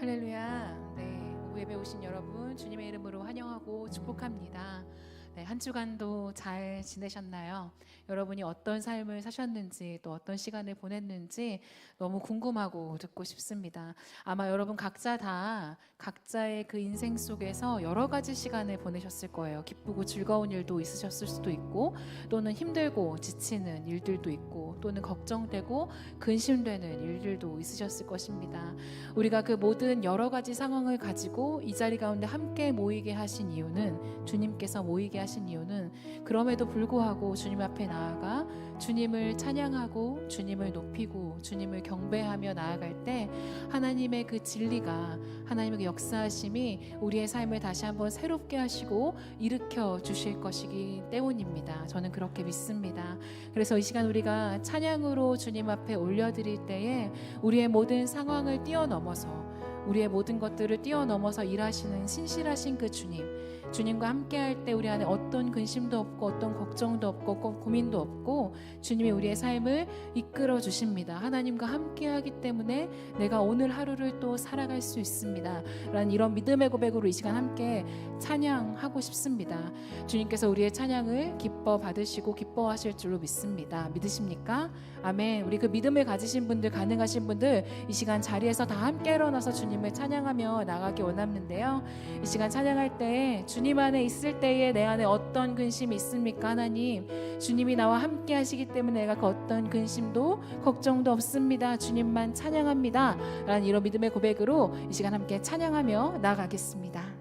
할렐루야. 네, 예배 오신 여러분 주님의 이름으로 환영하고 축복합니다. 네, 한 주간도 잘 지내셨나요? 여러분이 어떤 삶을 사셨는지 또 어떤 시간을 보냈는지 너무 궁금하고 듣고 싶습니다. 아마 여러분 각자 다 각자의 그 인생 속에서 여러 가지 시간을 보내셨을 거예요. 기쁘고 즐거운 일도 있으셨을 수도 있고 또는 힘들고 지치는 일들도 있고 또는 걱정되고 근심되는 일들도 있으셨을 것입니다. 우리가 그 모든 여러 가지 상황을 가지고 이 자리 가운데 함께 모이게 하신 이유는 주님께서 모이게 하신 이유는 그럼에도 불구하고 주님 앞에 나아가 주님을 찬양하고 주님을 높이고 주님을 경배하며 나아갈 때 하나님의 그 진리가 하나님의 그 역사하심이 우리의 삶을 다시 한번 새롭게 하시고 일으켜 주실 것이기 때문입니다. 저는 그렇게 믿습니다. 그래서 이 시간 우리가 찬양으로 주님 앞에 올려드릴 때에 우리의 모든 상황을 뛰어넘어서 우리의 모든 것들을 뛰어넘어서 일하시는 신실하신 그 주님, 주님과 함께할 때 우리 안에 어떤 근심도 없고 어떤 걱정도 없고 고- 고민도 없고 주님이 우리의 삶을 이끌어 주십니다. 하나님과 함께하기 때문에 내가 오늘 하루를 또 살아갈 수 있습니다. 라는 이런 믿음의 고백으로 이 시간 함께 찬양하고 싶습니다. 주님께서 우리의 찬양을 기뻐 받으시고 기뻐하실 줄로 믿습니다. 믿으십니까? 아멘. 우리 그 믿음을 가지신 분들, 가능하신 분들 이 시간 자리에서 다 함께 일어나서 주님을 찬양하며 나가기 원하는데요. 이 시간 찬양할 때 주님 안에 있을 때에 내 안에 어떤 근심이 있습니까? 하나님, 주님이 나와 함께 하시기 때문에 내가 그 어떤 근심도 걱정도 없습니다. 주님만 찬양합니다. 라는 이런 믿음의 고백으로 이 시간 함께 찬양하며 나가겠습니다.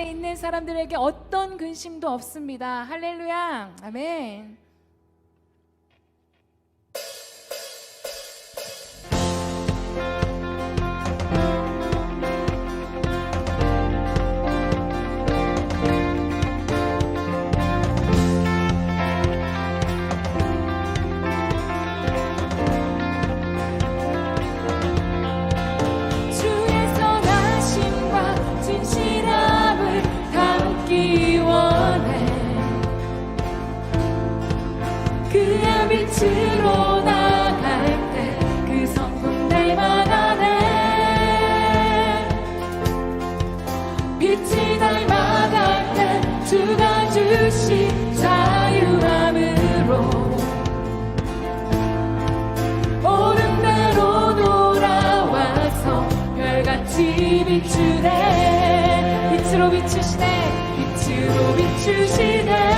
안에 있는 사람들에게 어떤 근심도 없습니다. 할렐루야. 아멘. いつの道して、いつの道して。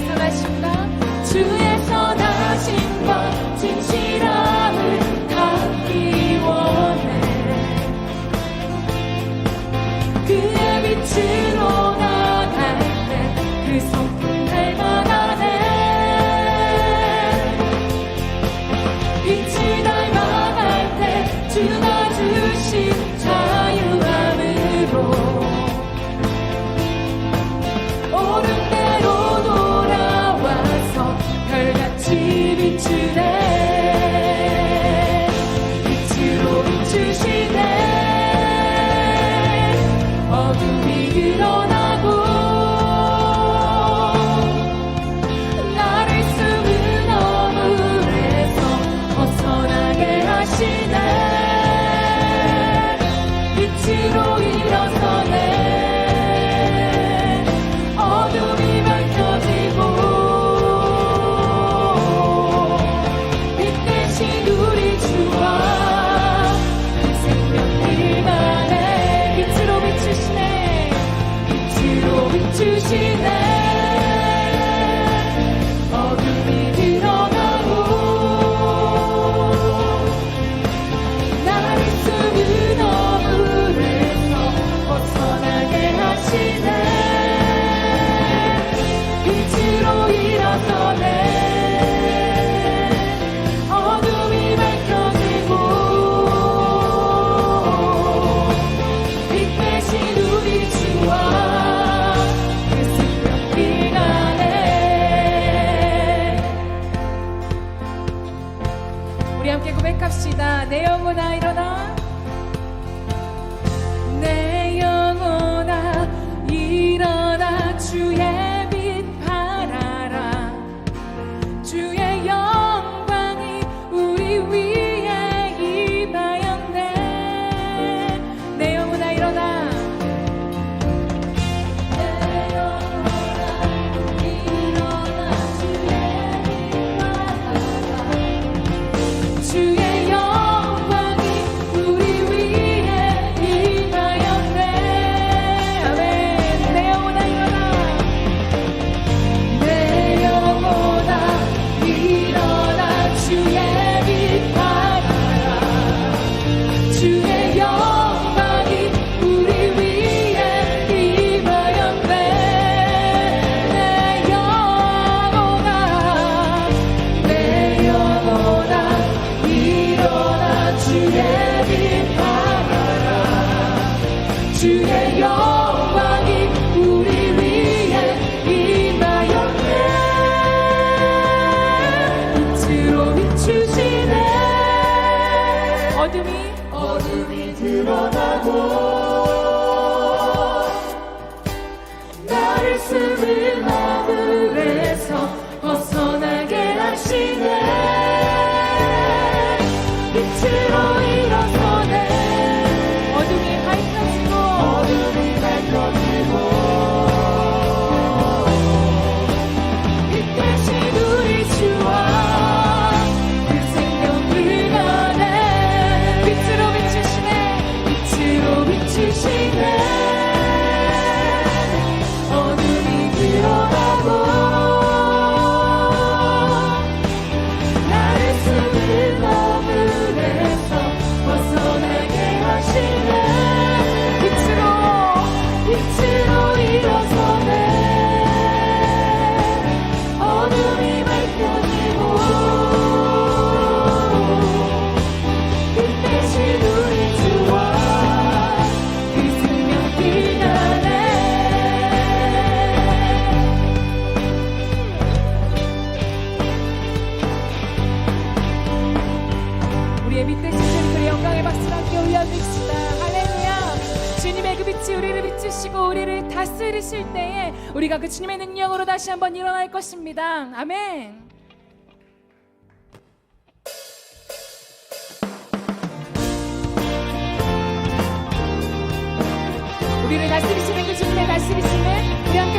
忙しく ದೇವನಾಯ to me. 우리가 그 주님의 능력으로 다시 한번 일어날 것입니다. 아멘. 우리를 다스리시는 그 주님의 다스리심을 우리 함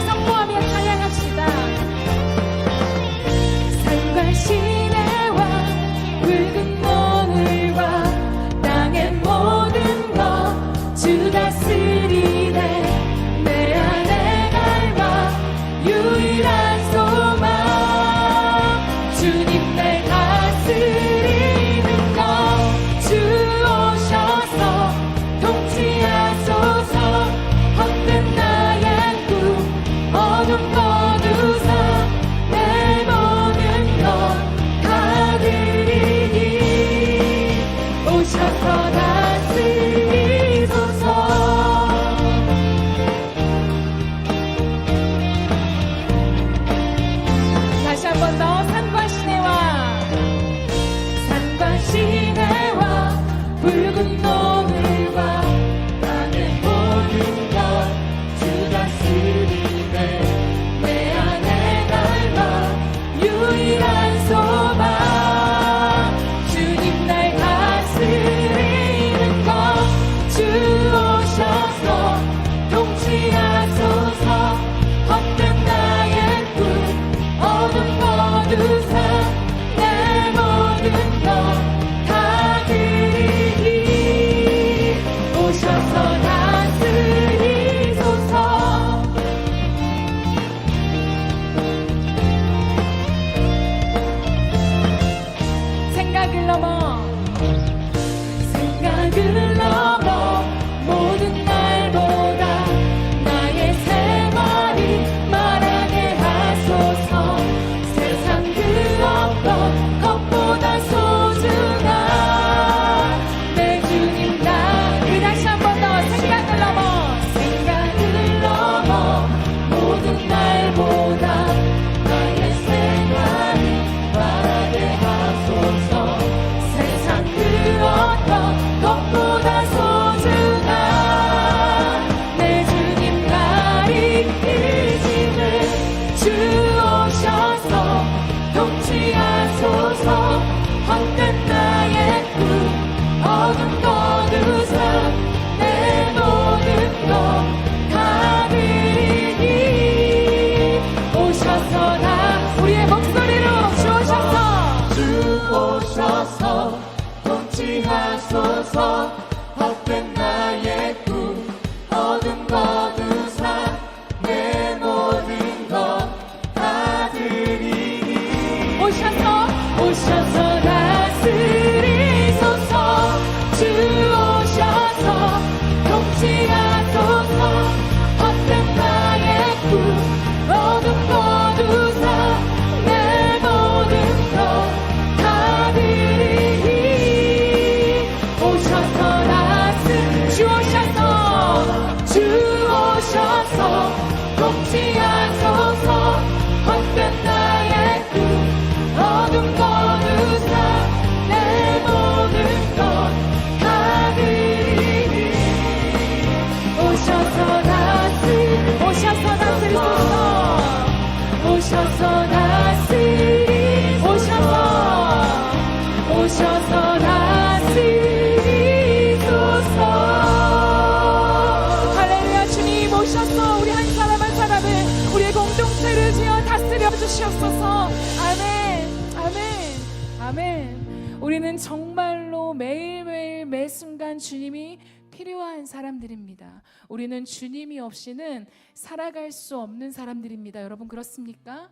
공동체를 지어 다스려 주시옵소서 아멘 아멘 아멘 우리는 정말로 매일매일 매 순간 주님이 필요한 사람들입니다. 우리는 주님이 없이는 살아갈 수 없는 사람들입니다. 여러분 그렇습니까?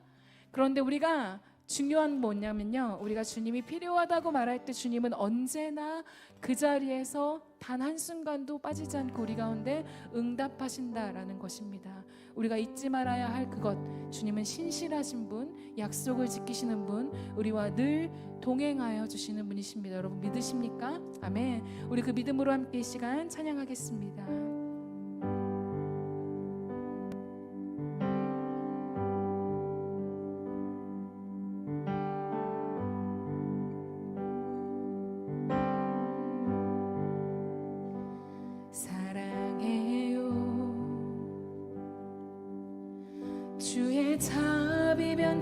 그런데 우리가 중요한 뭐냐면요. 우리가 주님이 필요하다고 말할 때 주님은 언제나 그 자리에서 단 한순간도 빠지지 않고 우리 가운데 응답하신다라는 것입니다. 우리가 잊지 말아야 할 그것. 주님은 신실하신 분, 약속을 지키시는 분, 우리와 늘 동행하여 주시는 분이십니다. 여러분 믿으십니까? 아멘. 우리 그 믿음으로 함께 이 시간 찬양하겠습니다.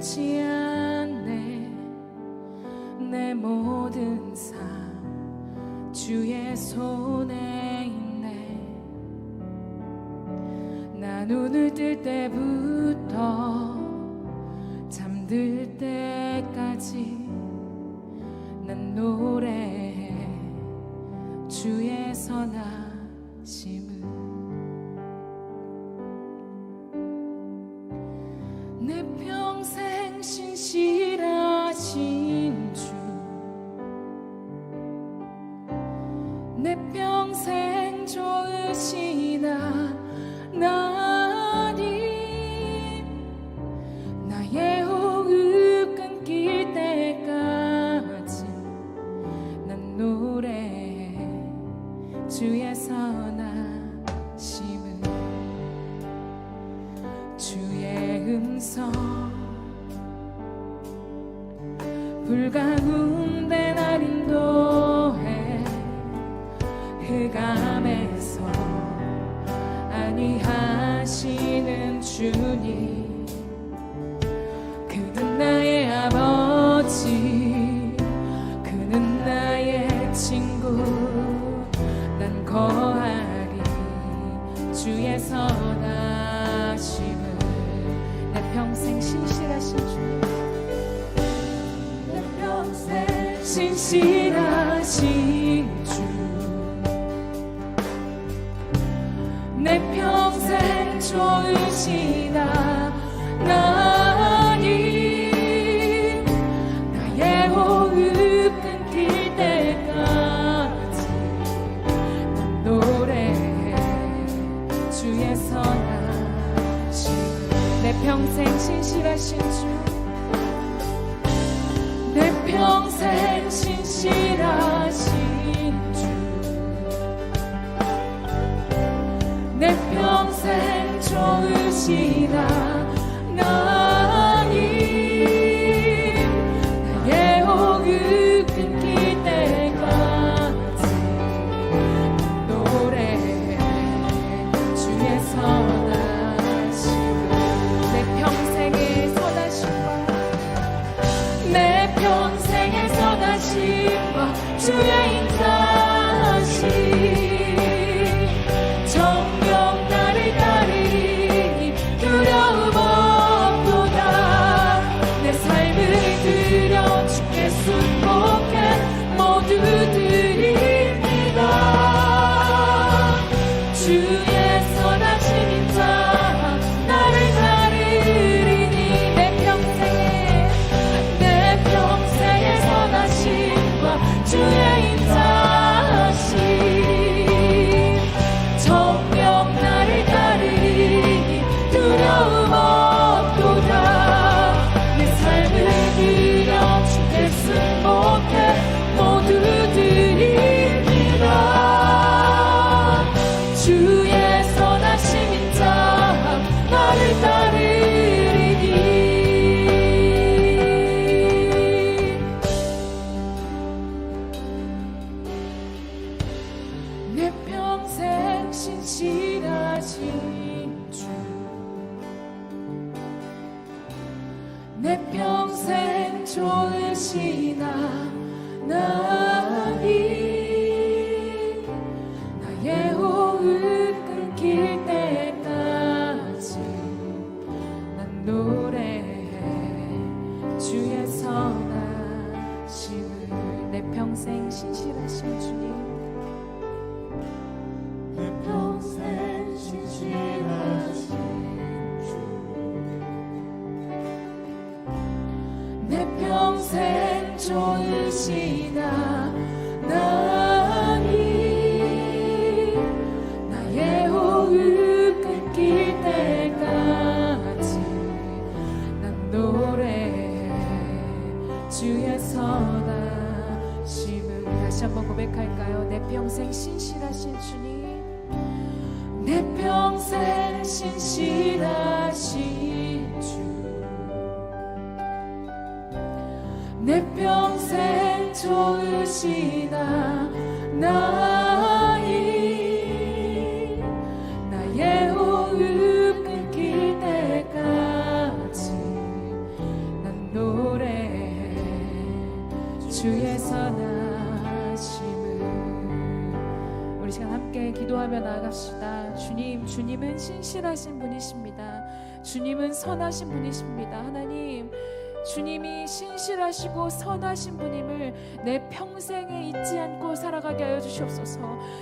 변치 않네. 내 모든 삶 주의 손에 있네. 난 눈을 뜰 때부터 내 편. ti dar. 신실하신 주내 평생 좋으시나 나 주시나나이 나의 호흡 끊길 때까지 난 노래해 주의 선하심을 우리 시간 함께 기도하며 나아갑시다. 주님 주님은 신실하신 분이십니다. 주님은 선하신 분이십니다. 하나님 주님이 신실하시고 선하신 분임을 내 평생에 잊지 않고 살아가게 하여 주시옵소서.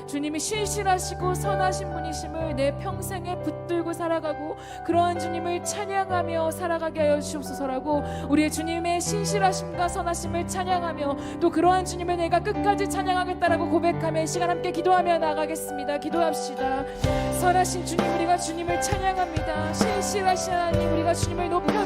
주님이 신실하시고 선하신 분이심을 내 평생에 붙들고 살아가고 그러한 주님을 찬양하며 살아가게 하여 주시옵소서라고 우리의 주님의 신실하심과 선하심을 찬양하며 또 그러한 주님을 내가 끝까지 찬양하겠다라고 고백하며 이 시간 함께 기도하며 나가겠습니다. 기도합시다. 선하신 주님 우리가 주님을 찬양합니다. 신실하신 하나님 우리가 주님을 높여드립니다.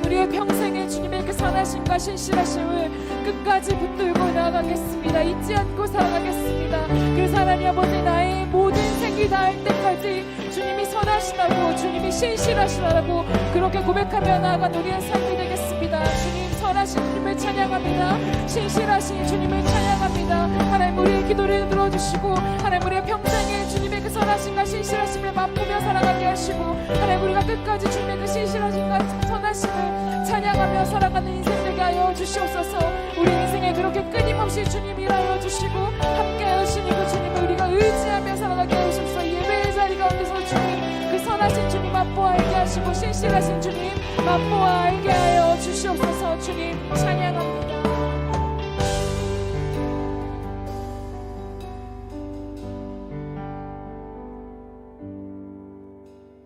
하나님 우리의 평생에 주님의 그 선하심과 신실하심을 끝까지 붙들고 나아가겠습니다. 잊지 않고 살아가겠습니다. 그래서 하나님 아버지 나의 모든 생기 다할 때까지 주님이 선하시다고 주님이 신실하시다고 그렇게 고백하며 나아간 우리의 삶이 되겠습니다. 주님 선하신 주님을 찬양합니다. 신실하신 주님을 찬양합니다. 하나님 우리의 기도를 들어주시고 하나님 우리의 평생에 선하신가 신실하심을 맛보며 살아가게 하시고 하나님 우리가 끝까지 주님의 그 신실하신가 선하심을 찬양하며 살아가는 인생 되게 하여 주시옵소서. 우리 인생에 그렇게 끊임없이 주님 일하여 주시고 함께 하시니고 주님을 우리가 의지하며 살아가게 하시옵소서. 예배의 자리 가운데서 주님 그 선하신 주님 맛보아 알게 하시고 신실하신 주님 맛보아 알게 하여 주시옵소서. 주님 찬양합니다.